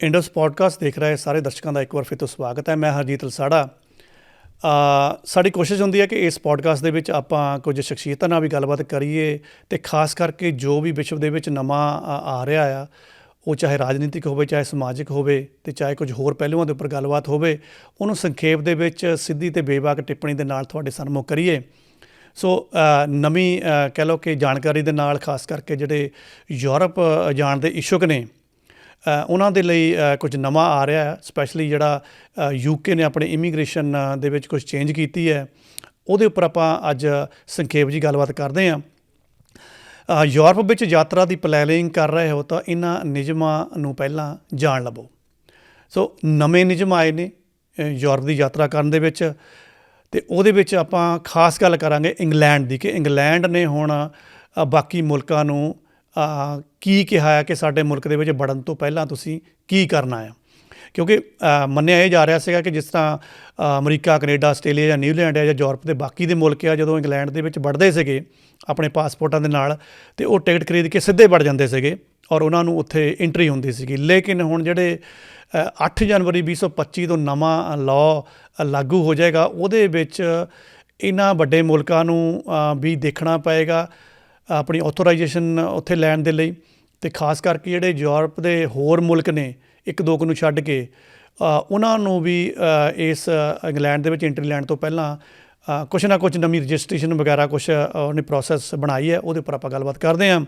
Indus podcast ਦੇਖ ਰਹੇ ਸਾਰੇ ਦਰਸ਼ਕਾਂ ਦਾ ਇੱਕ ਵਾਰ ਫਿਰ ਤੋਂ ਸਵਾਗਤ ਹੈ। ਮੈਂ ਹਰਜੀਤ ਲਸਾੜਾ ਅ ਸਾਡੀ ਕੋਸ਼ਿਸ਼ ਹੁੰਦੀ ਹੈ ਕਿ ਇਸ ਪੋਡਕਾਸਟ ਦੇ ਵਿੱਚ ਆਪਾਂ ਕੁਝ ਸ਼ਖਸੀਅਤਾਂ ਨਾਲ ਵੀ ਗੱਲਬਾਤ ਕਰੀਏ ਤੇ ਖਾਸ ਕਰਕੇ ਜੋ ਵੀ ਵਿਸ਼ਵ ਦੇ ਵਿੱਚ ਨਵਾਂ ਆ ਰਿਹਾ ਆ, ਉਹ ਚਾਹੇ ਰਾਜਨੀਤਿਕ ਹੋਵੇ, ਚਾਹੇ ਸਮਾਜਿਕ ਹੋਵੇ ਤੇ ਚਾਹੇ ਕੁਝ ਹੋਰ ਪਹਿਲੂਆਂ ਦੇ ਉੱਪਰ ਗੱਲਬਾਤ ਹੋਵੇ, ਉਹਨੂੰ ਸੰਖੇਪ ਦੇ ਵਿੱਚ ਸਿੱਧੀ ਤੇ ਬੇਬਾਕ ਟਿੱਪਣੀ ਦੇ ਨਾਲ ਤੁਹਾਡੇ ਸਾਹਮਣੇ ਕਰੀਏ। ਸੋ ਨਵੀਂ ਕਹਿ ਲਓ ਕਿ ਜਾਣਕਾਰੀ ਦੇ ਨਾਲ, ਖਾਸ ਕਰਕੇ ਜਿਹੜੇ ਯੂਰਪ ਜਾਣ ਦੇ ਇਛੁਕ ਨੇ ਉਹਨਾਂ ਦੇ ਲਈ ਕੁਝ ਨਵਾਂ ਆ ਰਿਹਾ ਹੈ ਸਪੈਸ਼ਲੀ ਜਿਹੜਾ ਯੂਕੇ ਨੇ ਆਪਣੇ ਇਮੀਗ੍ਰੇਸ਼ਨ ਦੇ ਵਿੱਚ ਕੁਝ ਚੇਂਜ ਕੀਤੀ ਹੈ। ਉਹਦੇ ਉੱਪਰ ਆਪਾਂ ਅੱਜ ਸੰਖੇਪ ਜੀ ਗੱਲਬਾਤ ਕਰਦੇ ਹਾਂ। ਯੂਰਪ ਵਿੱਚ ਯਾਤਰਾ ਦੀ ਪਲੈਨਿੰਗ ਕਰ ਰਹੇ ਹੋ ਤਾਂ ਇਹਨਾਂ ਨਿਯਮਾਂ ਨੂੰ ਪਹਿਲਾਂ ਜਾਣ ਲਵੋ ਸੋ ਨਵੇਂ ਨਿਯਮ ਆਏ ਨੇ ਯੂਰਪ ਦੀ ਯਾਤਰਾ ਕਰਨ ਦੇ ਵਿੱਚ। ਤੇ ਉਹਦੇ ਵਿੱਚ ਆਪਾਂ ਖਾਸ ਗੱਲ ਕਰਾਂਗੇ ਇੰਗਲੈਂਡ ਦੀ, ਕਿ ਇੰਗਲੈਂਡ ਨੇ ਹੁਣ ਬਾਕੀ ਮੁਲਕਾਂ ਨੂੰ ਕੀ ਕਿਹਾ ਹੈ ਕਿ ਸਾਡੇ ਮੁਲਕ ਦੇ ਵਿੱਚ ਵੜਨ ਤੋਂ ਪਹਿਲਾਂ ਤੁਸੀਂ ਕੀ ਕਰਨਾ ਹੈ? ਕਿਉਂਕਿ ਮੰਨਿਆ ਇਹ ਜਾ ਰਿਹਾ ਸੀਗਾ ਕਿ ਜਿਸ ਤਰ੍ਹਾਂ ਅਮਰੀਕਾ ਕੈਨੇਡਾ ਆਸਟ੍ਰੇਲੀਆ ਜਾਂ ਨਿਊਜ਼ੀਲੈਂਡ ਹੈ ਜਾਂ ਯੂਰਪ ਦੇ ਬਾਕੀ ਦੇ ਮੁਲਕ ਆ ਜਦੋਂ ਇੰਗਲੈਂਡ ਦੇ ਵਿੱਚ ਵੜਦੇ ਸੀਗੇ ਆਪਣੇ ਪਾਸਪੋਰਟਾਂ ਦੇ ਨਾਲ ਤੇ ਉਹ ਟਿਕਟ ਖਰੀਦ ਕੇ ਸਿੱਧੇ ਵੜ ਜਾਂਦੇ ਸੀਗੇ ਔਰ ਉਹਨਾਂ ਨੂੰ ਉੱਥੇ ਐਂਟਰੀ ਹੁੰਦੀ ਸੀਗੀ। ਲੇਕਿਨ ਹੁਣ ਜਿਹੜੇ ਅ, 8 ਜਨਵਰੀ 2025 ਤੋਂ ਨਵਾਂ ਲਾਅ ਲਾਗੂ ਹੋ ਜਾਏਗਾ ਉਹਦੇ ਵਿੱਚ ਇਹਨਾਂ ਵੱਡੇ ਮੁਲਕਾਂ ਨੂੰ ਵੀ ਦੇਖਣਾ ਪਏਗਾ ਆਪਣੀ ਆਥੋਰਾਈਜੇਸ਼ਨ ਉੱਥੇ ਲੈਣ ਦੇ ਲਈ। ਤੇ ਖਾਸ ਕਰਕੇ ਜਿਹੜੇ ਯੂਰਪ ਦੇ ਹੋਰ ਮੁਲਕ ਨੇ ਇੱਕ ਦੋ ਕੁ ਨੂੰ ਛੱਡ ਕੇ ਉਹਨਾਂ ਨੂੰ ਵੀ ਇਸ ਇੰਗਲੈਂਡ ਦੇ ਵਿੱਚ ਐਂਟਰੀ ਲੈਣ ਤੋਂ ਪਹਿਲਾਂ ਅ, ਕੁਛ ਨਾ ਕੁਛ ਨਵੀਂ ਰਜਿਸਟ੍ਰੇਸ਼ਨ ਵਗੈਰਾ ਕੁਛ ਉਹਨੇ ਪ੍ਰੋਸੈਸ ਬਣਾਈ ਹੈ ਉਹਦੇ ਉੱਪਰ ਆਪਾਂ ਗੱਲਬਾਤ ਕਰਦੇ ਹਾਂ।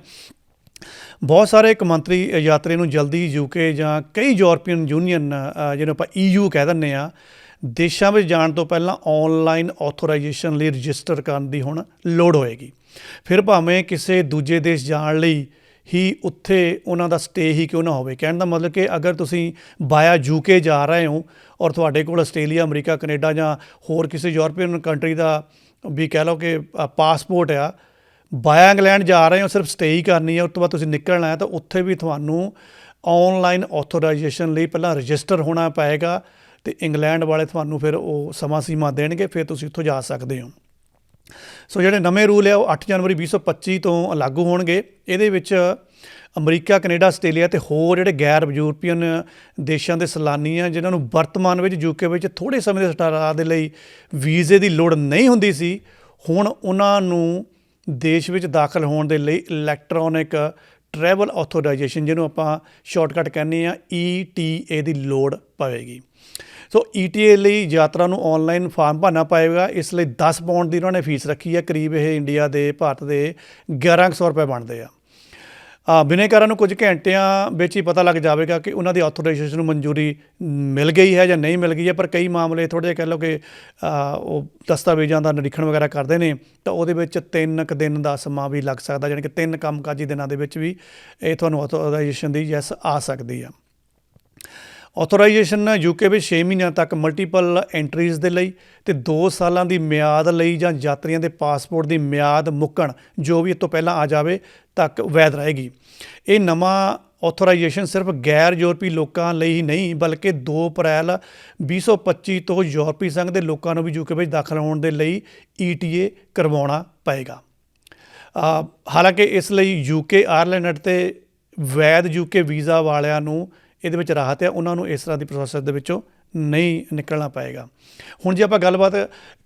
ਬਹੁਤ ਸਾਰੇ ਕੌਮਾਂਤਰੀ ਯਾਤਰੀ ਨੂੰ ਜਲਦੀ ਯੂਕੇ ਜਾਂ ਕਈ ਯੂਰਪੀਅਨ ਯੂਨੀਅਨ ਜਿਹਨੂੰ ਆਪਾਂ ਈਯੂ ਕਹਿ ਦਿੰਦੇ ਆ ਦੇਸ਼ਾਂ ਵਿੱਚ ਜਾਣ ਤੋਂ ਪਹਿਲਾਂ ਆਨਲਾਈਨ ਆਥੋਰਾਈਜੇਸ਼ਨ ਲਈ ਰਜਿਸਟਰ ਕਰਨ ਦੀ ਹੁਣ ਲੋੜ ਹੋਏਗੀ। ਫਿਰ ਭਾਵੇਂ ਕਿਸੇ ਦੂਜੇ ਦੇਸ਼ ਜਾਣ ਲਈ ਹੀ ਉੱਥੇ ਉਹਨਾਂ ਦਾ ਸਟੇ ਹੀ ਕਿਉਂ ਨਾ ਹੋਵੇ? ਕਹਿਣ ਦਾ ਮਤਲਬ ਕਿ ਅਗਰ ਤੁਸੀਂ ਬਾਇਆ ਯੂਕੇ ਜਾ ਰਹੇ ਹੋ ਔਰ ਤੁਹਾਡੇ ਕੋਲ ਆਸਟ੍ਰੇਲੀਆ, ਅਮਰੀਕਾ, ਕੈਨੇਡਾ ਜਾਂ ਹੋਰ ਕਿਸੇ ਯੂਰਪੀਅਨ ਕੰਟਰੀ ਦਾ ਵੀ ਕਹਿ ਲਓ ਕਿ ਪਾਸਪੋਰਟ ਆ, ਬਾਇਆ ਇੰਗਲੈਂਡ ਜਾ ਰਹੇ ਹੋ, ਸਿਰਫ ਸਟੇ ਹੀ ਕਰਨੀ ਹੈ ਉਸ ਤੋਂ ਬਾਅਦ ਤੁਸੀਂ ਨਿਕਲਣਾ ਹੈ, ਤਾਂ ਉੱਥੇ ਵੀ ਤੁਹਾਨੂੰ ਆਨਲਾਈਨ ਆਥੋਰਾਈਜੇਸ਼ਨ ਲਈ ਪਹਿਲਾਂ ਰਜਿਸਟਰ ਹੋਣਾ ਪਏਗਾ ਤੇ ਇੰਗਲੈਂਡ ਵਾਲੇ ਤੁਹਾਨੂੰ ਫਿਰ ਉਹ ਸਮਾਂ ਸੀਮਾ ਦੇਣਗੇ, ਫਿਰ ਤੁਸੀਂ ਉੱਥੋਂ ਜਾ ਸਕਦੇ ਹੋ। ਸੋ ਜਿਹੜੇ ਨਵੇਂ ਰੂਲ ਆ, ਉਹ 8 ਜਨਵਰੀ 2025 ਤੋਂ ਲਾਗੂ ਹੋਣਗੇ। ਇਹਦੇ ਵਿੱਚ ਅਮਰੀਕਾ, ਕੈਨੇਡਾ, ਆਸਟ੍ਰੇਲੀਆ ਤੇ ਹੋਰ ਜਿਹੜੇ ਗੈਰ ਯੂਰਪੀਅਨ ਦੇਸ਼ਾਂ ਦੇ ਸੈਲਾਨੀ ਆ, ਜਿਨ੍ਹਾਂ ਨੂੰ ਵਰਤਮਾਨ ਵਿੱਚ ਯੂਕੇ ਵਿੱਚ ਥੋੜੇ ਸਮੇਂ ਦੇ ਸਟਾਰਾ ਦੇ ਲਈ ਵੀਜ਼ੇ ਦੀ ਲੋੜ ਨਹੀਂ ਹੁੰਦੀ ਸੀ, ਹੁਣ ਉਹਨਾਂ ਨੂੰ ਦੇਸ਼ ਵਿੱਚ ਦਾਖਲ ਹੋਣ ਦੇ ਲਈ ਇਲੈਕਟ੍ਰੋਨਿਕ ਟਰੈਵਲ ਆਥੋਰਾਈਜੇਸ਼ਨ, ਜਿਹਨੂੰ ਆਪਾਂ ਸ਼ਾਰਟਕਟ ਕਹਿੰਦੇ ਆ ETA ਦੀ ਲੋੜ ਪਵੇਗੀ। ਸੋ ETA ਲਈ ਯਾਤਰਾ ਨੂੰ ਆਨਲਾਈਨ ਫਾਰਮ ਭਰਨਾ ਪਏਗਾ। ਇਸ ਲਈ 10 ਪਾਉਂਡ ਦੀ ਉਹਨਾਂ ਨੇ ਫੀਸ ਰੱਖੀ ਹੈ। ਕਰੀਬ ਇਹ ਇੰਡੀਆ ਦੇ, ਭਾਰਤ ਦੇ 1100 ਰੁਪਏ ਬਣਦੇ ਆ। ਆ ਬਿਨੇਕਾਰਾਂ ਨੂੰ ਕੁਝ ਘੰਟਿਆਂ ਵਿੱਚ ਹੀ ਪਤਾ ਲੱਗ ਜਾਵੇਗਾ ਕਿ ਉਹਨਾਂ ਦੀ ਆਥੋਰਾਈਜੇਸ਼ਨ ਨੂੰ ਮਨਜ਼ੂਰੀ ਮਿਲ ਗਈ ਹੈ ਜਾਂ ਨਹੀਂ ਮਿਲ ਗਈ ਹੈ। ਪਰ ਕਈ ਮਾਮਲੇ ਥੋੜੇ ਜਿਹਾ ਕਹਿ ਲਓ ਕਿ ਉਹ ਦਸਤਾਵੇਜ਼ਾਂ ਦਾ ਨਿਰੀਖਣ ਵਗੈਰਾ ਕਰਦੇ ਨੇ, ਤਾਂ ਉਹਦੇ ਵਿੱਚ ਤਿੰਨ ਕੁ ਦਿਨ ਦਾ ਸਮਾਂ ਵੀ ਲੱਗ ਸਕਦਾ ਯਾਨੀ ਕਿ ਤਿੰਨ ਕੰਮਕਾਜੀ ਦਿਨਾਂ ਦੇ ਵਿੱਚ ਵੀ ਇਹ ਤੁਹਾਨੂੰ ਆਥੋਰਾਈਜੇਸ਼ਨ ਦੀ ਯੈਸ ਆ ਸਕਦੀ ਆ। ਆਥੋਰਾਈਜੇਸ਼ਨ ਯੂਕੇ ਵਿੱਚ 6 ਮਹੀਨਿਆਂ ਤੱਕ ਮਲਟੀਪਲ ਐਂਟਰੀਜ਼ ਦੇ ਲਈ ਤੇ 2 ਸਾਲਾਂ ਦੀ ਮਿਆਦ ਲਈ ਜਾਂ ਯਾਤਰੀਆਂ ਦੇ ਪਾਸਪੋਰਟ ਦੀ ਮਿਆਦ ਮੁੱਕਣ, ਜੋ ਵੀ ਇਹ ਤੋਂ ਪਹਿਲਾਂ ਆ ਜਾਵੇ ਤੱਕ ਵੈਧ ਰਹੇਗੀ। ਇਹ ਨਵਾਂ ਆਥੋਰਾਈਜੇਸ਼ਨ ਸਿਰਫ ਗੈਰ ਯੂਰਪੀ ਲੋਕਾਂ ਲਈ ਹੀ ਨਹੀਂ, ਬਲਕਿ 2 ਅਪ੍ਰੈਲ 2025 ਤੋਂ ਯੂਰਪੀ ਸੰਘ ਦੇ ਲੋਕਾਂ ਨੂੰ ਵੀ ਯੂਕੇ ਵਿੱਚ ਦਾਖਲ ਹੋਣ ਦੇ ਲਈ ETA ਕਰਵਾਉਣਾ ਪਏਗਾ। ਹਾਲਾਂਕਿ ਇਸ ਲਈ ਯੂਕੇ ਆਇਰਲੈਂਡ 'ਤੇ ਵੈਦ ਯੂਕੇ ਵੀਜ਼ਾ ਵਾਲਿਆਂ ਨੂੰ ਇਹਦੇ ਵਿੱਚ ਰਾਹਤ ਹੈ, ਉਹਨਾਂ ਨੂੰ ਇਸ ਤਰ੍ਹਾਂ ਦੀ ਪ੍ਰੋਸੈਸ ਦੇ ਵਿੱਚੋਂ ਨਹੀਂ ਨਿਕਲਣਾ ਪਏਗਾ। ਹੁਣ ਜੇ ਆਪਾਂ ਗੱਲਬਾਤ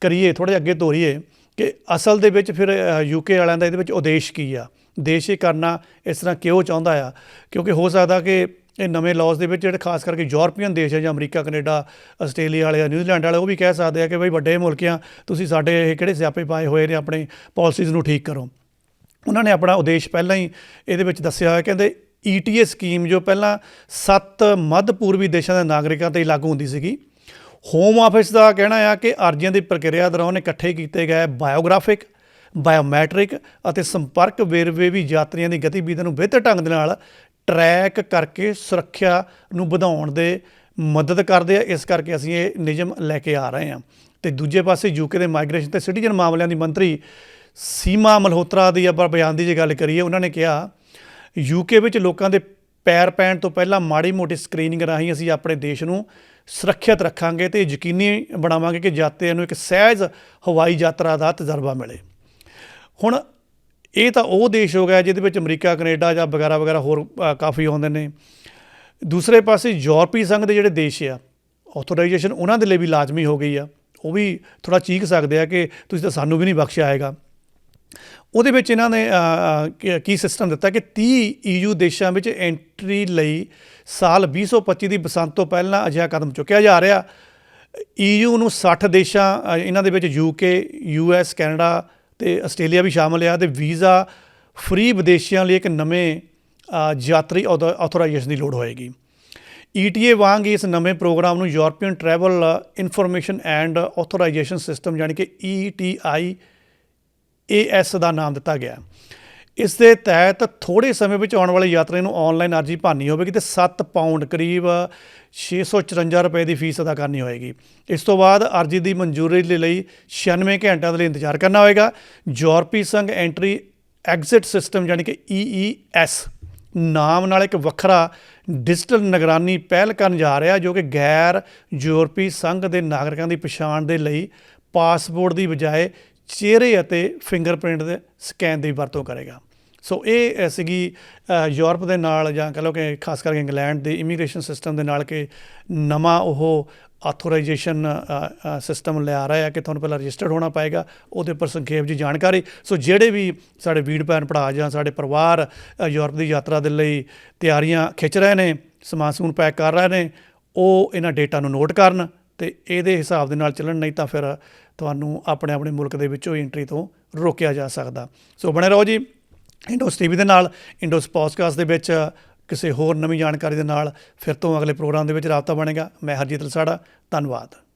ਕਰੀਏ ਥੋੜੇ ਅੱਗੇ ਤੋਰੀਏ ਕਿ ਅਸਲ ਦੇ ਵਿੱਚ ਫਿਰ ਯੂਕੇ ਵਾਲਿਆਂ ਦਾ ਇਹਦੇ ਵਿੱਚ ਉਦੇਸ਼ ਕੀ ਆ? ਦੇਸ਼ ਇਹ ਕਰਨਾ ਇਸ ਤਰ੍ਹਾਂ ਕਿਉਂ ਚਾਹੁੰਦਾ ਆ? ਕਿਉਂਕਿ ਹੋ ਸਕਦਾ ਕਿ ਇਹ ਨਵੇਂ ਲਾਜ਼ ਦੇ ਵਿੱਚ ਜਿਹੜੇ ਖਾਸ ਕਰਕੇ ਯੂਰਪੀਅਨ ਦੇਸ਼ ਹੈ ਜਾਂ ਅਮਰੀਕਾ, ਕੈਨੇਡਾ, ਆਸਟ੍ਰੇਲੀਆ ਵਾਲੇ ਜਾਂ ਨਿਊਜ਼ੀਲੈਂਡ ਵਾਲੇ, ਉਹ ਵੀ ਕਹਿ ਸਕਦੇ ਆ ਕਿ ਬਈ ਵੱਡੇ ਮੁਲਕਿਆਂ, ਤੁਸੀਂ ਸਾਡੇ ਇਹ ਕਿਹੜੇ ਸਿਆਪੇ ਪਾਏ ਹੋਏ ਨੇ, ਆਪਣੇ ਪਾਲਿਸੀਜ਼ ਨੂੰ ਠੀਕ ਕਰੋ। ਉਹਨਾਂ ਨੇ ਆਪਣਾ ਉਦੇਸ਼ ਪਹਿਲਾਂ ਹੀ ਇਹਦੇ ਵਿੱਚ ਦੱਸਿਆ ਹੋਇਆ, ਕਹਿੰਦੇ ETA ਸਕੀਮ ਜੋ ਪਹਿਲਾਂ ਸੱਤ ਮੱਧ ਪੂਰਬੀ ਦੇਸ਼ਾਂ ਦੇ ਨਾਗਰਿਕਾਂ ਤੇ ਲਾਗੂ ਹੁੰਦੀ ਸੀਗੀ ਹੋਮ ਆਫਿਸ ਦਾ ਕਹਿਣਾ ਆ ਕਿ ਅਰਜ਼ੀਆਂ ਦੀ ਪ੍ਰਕਿਰਿਆ ਦੌਰਾਨ ਇਕੱਠੇ ਕੀਤੇ ਗਏ ਬਾਇਓਗ੍ਰਾਫਿਕ ਬਾਇਓਮੈਟ੍ਰਿਕ ਅਤੇ ਸੰਪਰਕ ਵੇਰਵੇ ਵੀ ਯਾਤਰੀਆਂ ਦੀ ਗਤੀਵਿਧੀਆਂ ਨੂੰ ਬਿਹਤਰ ਢੰਗ ਦੇ ਨਾਲ ਟਰੈਕ ਕਰਕੇ ਸੁਰੱਖਿਆ ਨੂੰ ਵਧਾਉਣ ਦੇ ਮਦਦ ਕਰਦੇ ਆ, ਇਸ ਕਰਕੇ ਅਸੀਂ ਇਹ ਨਿਯਮ ਲੈ ਕੇ ਆ ਰਹੇ ਹਾਂ। ਤੇ ਦੂਜੇ ਪਾਸੇ ਯੂਕੇ ਦੇ ਮਾਈਗ੍ਰੇਸ਼ਨ ਤੇ ਸਿਟੀਜ਼ਨ ਮਾਮਲਿਆਂ ਦੀ ਮੰਤਰੀ ਸੀਮਾ ਮਲਹੋਤਰਾ ਦੀ ਆਪਾਂ ਬਿਆਨ ਦੀ ਜੇ ਗੱਲ ਕਰੀਏ, ਉਹਨਾਂ ਨੇ ਕਿਹਾ ਯੂਕੇ ਵਿੱਚ ਲੋਕਾਂ ਦੇ ਪੈਰ ਪੈਣ ਤੋਂ ਪਹਿਲਾਂ ਮਾੜੀ ਮੋਟੀ ਸਕਰੀਨਿੰਗ ਰਾਹੀਂ ਅਸੀਂ ਆਪਣੇ ਦੇਸ਼ ਨੂੰ ਸੁਰੱਖਿਅਤ ਰੱਖਾਂਗੇ ਤੇ ਯਕੀਨੀ ਬਣਾਵਾਂਗੇ ਕਿ ਯਾਤਰੀਆਂ ਨੂੰ ਇੱਕ ਸਹਿਜ ਹਵਾਈ ਯਾਤਰਾ ਦਾ ਤਜਰਬਾ ਮਿਲੇ। ਹੁਣ ਇਹ ਤਾਂ ਉਹ ਦੇਸ਼ ਹੋ ਗਿਆ ਜਿਹਦੇ ਵਿੱਚ ਅਮਰੀਕਾ, ਕੈਨੇਡਾ ਜਾਂ ਵਗੈਰਾ ਵਗੈਰਾ ਹੋਰ ਕਾਫੀ ਆਉਂਦੇ ਨੇ। ਦੂਸਰੇ ਪਾਸੇ ਯੂਰਪੀ ਸੰਘ ਦੇ ਜਿਹੜੇ ਦੇਸ਼ ਆ ਆਥੋਰਾਈਜੇਸ਼ਨ ਉਹਨਾਂ ਦੇ ਲਈ ਵੀ ਲਾਜ਼ਮੀ ਹੋ ਗਈ ਆ। ਉਹ ਵੀ ਥੋੜਾ ਚੀਕ ਸਕਦੇ ਆ ਕਿ ਤੁਸੀਂ ਤਾਂ ਸਾਨੂੰ ਵੀ ਨਹੀਂ ਬਖਸ਼ਿਆ ਆਏਗਾ ਉਹਦੇ ਵਿੱਚ ਇਹਨਾਂ ਨੇ ਕੀ- ਸਿਸਟਮ ਦਿੱਤਾ ਕਿ 30 ਈਯੂ ਦੇਸ਼ਾਂ ਵਿੱਚ ਐਂਟਰੀ ਲਈ ਸਾਲ 2025 ਦੀ ਬਸੰਤ ਤੋਂ ਪਹਿਲਾਂ ਅਜਿਹਾ ਕਦਮ ਚੁੱਕਿਆ ਜਾ ਰਿਹਾ। ਈਯੂ ਨੂੰ 60 ਦੇਸ਼ਾਂ ਇਹਨਾਂ ਦੇ ਵਿੱਚ ਯੂਕੇ ਯੂਐਸ ਕੈਨੇਡਾ ਤੇ ਆਸਟ੍ਰੇਲੀਆ ਵੀ ਸ਼ਾਮਲ ਆ ਤੇ ਵੀਜ਼ਾ ਫ੍ਰੀ ਵਿਦੇਸ਼ੀਆਂ ਲਈ ਇੱਕ ਨਵੇਂ ਅ, ਯਾਤਰੀ ਆਥੋਰਾਈਜੇਸ਼ਨ ਦੀ ਲੋੜ ਹੋਏਗੀ। ETA ਵਾਂਗ ਹੀ ਇਸ ਨਵੇਂ ਪ੍ਰੋਗਰਾਮ ਨੂੰ European travel information and authorisation system ਯਾਨੀ ਕਿ E ETI AS ਦਾ ਨਾਮ ਦਿੱਤਾ ਗਿਆ ਇਸ ਦੇ ਤਹਿਤ ਥੋੜੇ ਸਮੇਂ ਵਿੱਚ ਆਉਣ ਵਾਲੇ ਯਾਤਰੀ ਨੂੰ ਆਨਲਾਈਨ ਅਰਜ਼ੀ ਭਰਨੀ ਹੋਵੇਗੀ ਤੇ 7 ਪਾਉਂਡ ਕਰੀਬ 654 ਰੁਪਏ ਦੀ ਫੀਸ ਅਦਾ ਕਰਨੀ ਹੋਏਗੀ। ਇਸ ਤੋਂ ਬਾਅਦ ਅਰਜ਼ੀ ਦੀ ਮਨਜ਼ੂਰੀ ਦੇ ਲਈ 96 ਘੰਟਿਆਂ ਦੇ ਲਈ ਇੰਤਜ਼ਾਰ ਕਰਨਾ ਹੋਏਗਾ। ਯੂਰਪੀ ਸੰਘ ਐਂਟਰੀ ਐਗਜ਼ਿਟ ਸਿਸਟਮ ਯਾਨੀ ਕਿ EES ਨਾਮ ਨਾਲ ਇੱਕ ਵੱਖਰਾ ਡਿਜੀਟਲ ਨਿਗਰਾਨੀ ਪਹਿਲ ਕਰਨ ਜਾ ਰਿਹਾ ਜੋ ਕਿ ਗੈਰ ਯੂਰਪੀ ਸੰਘ ਦੇ ਨਾਗਰਿਕਾਂ ਦੀ ਪਛਾਣ ਦੇ ਲਈ ਪਾਸਪੋਰਟ ਦੀ ਬਜਾਏ ਚਿਹਰੇ ਅਤੇ ਫਿੰਗਰਪ੍ਰਿੰਟ ਦੇ ਸਕੈਨ ਦੀ ਵਰਤੋਂ ਕਰੇਗਾ। ਸੋ ਇਹ ਸੀਗੀ ਯੂਰਪ ਦੇ ਨਾਲ ਜਾਂ ਕਹ ਲਓ ਕਿ ਖਾਸ ਕਰਕੇ ਇੰਗਲੈਂਡ ਦੇ ਇਮੀਗ੍ਰੇਸ਼ਨ ਸਿਸਟਮ ਦੇ ਨਾਲ ਕਿ ਨਵਾਂ ਉਹ ਆਥੋਰਾਈਜੇਸ਼ਨ ਸਿਸਟਮ ਲਿਆ ਰਿਹਾ ਹੈ ਕਿ ਤੁਹਾਨੂੰ ਪਹਿਲਾਂ ਰਜਿਸਟਰਡ ਹੋਣਾ ਪਏਗਾ, ਉਹਦੇ ਉੱਪਰ ਸੰਖੇਪ ਜੀ ਜਾਣਕਾਰੀ। ਸੋ ਜਿਹੜੇ ਵੀ ਸਾਡੇ ਵੀਰ ਭੈਣ ਭਰਾ ਜਾਂ ਸਾਡੇ ਪਰਿਵਾਰ ਯੂਰਪ ਦੀ ਯਾਤਰਾ ਦੇ ਲਈ ਤਿਆਰੀਆਂ ਖਿੱਚ ਰਹੇ ਨੇ, ਸਮਾਨ ਸਮੂਨ ਪੈਕ ਕਰ ਰਹੇ ਨੇ, ਉਹ ਇਹਨਾਂ ਡੇਟਾ ਨੂੰ ਨੋਟ ਕਰਨ ਤੇ ਇਹਦੇ ਹਿਸਾਬ ਦੇ ਨਾਲ ਚੱਲਣ, ਨਹੀਂ ਤਾਂ ਫਿਰ ਤੁਹਾਨੂੰ ਆਪਣੇ ਆਪਣੇ ਮੁਲਕ ਦੇ ਵਿੱਚੋਂ ਐਂਟਰੀ ਤੋਂ ਰੋਕਿਆ ਜਾ ਸਕਦਾ। ਸੋ ਬਣੇ ਰਹੋ ਜੀ ਇੰਡੋਸ ਟੀਵੀ ਦੇ ਨਾਲ ਇੰਡੋਸ ਪੋਡਕਾਸਟ ਦੇ ਵਿੱਚ, ਕਿਸੇ ਹੋਰ ਨਵੀਂ ਜਾਣਕਾਰੀ ਦੇ ਨਾਲ ਫਿਰ ਤੋਂ ਅਗਲੇ ਪ੍ਰੋਗਰਾਮ ਦੇ ਵਿੱਚ ਰਾਬਤਾ ਬਣੇਗਾ। ਮੈਂ ਹਰਜੀਤ ਲਸਾੜਾ ਧੰਨਵਾਦ।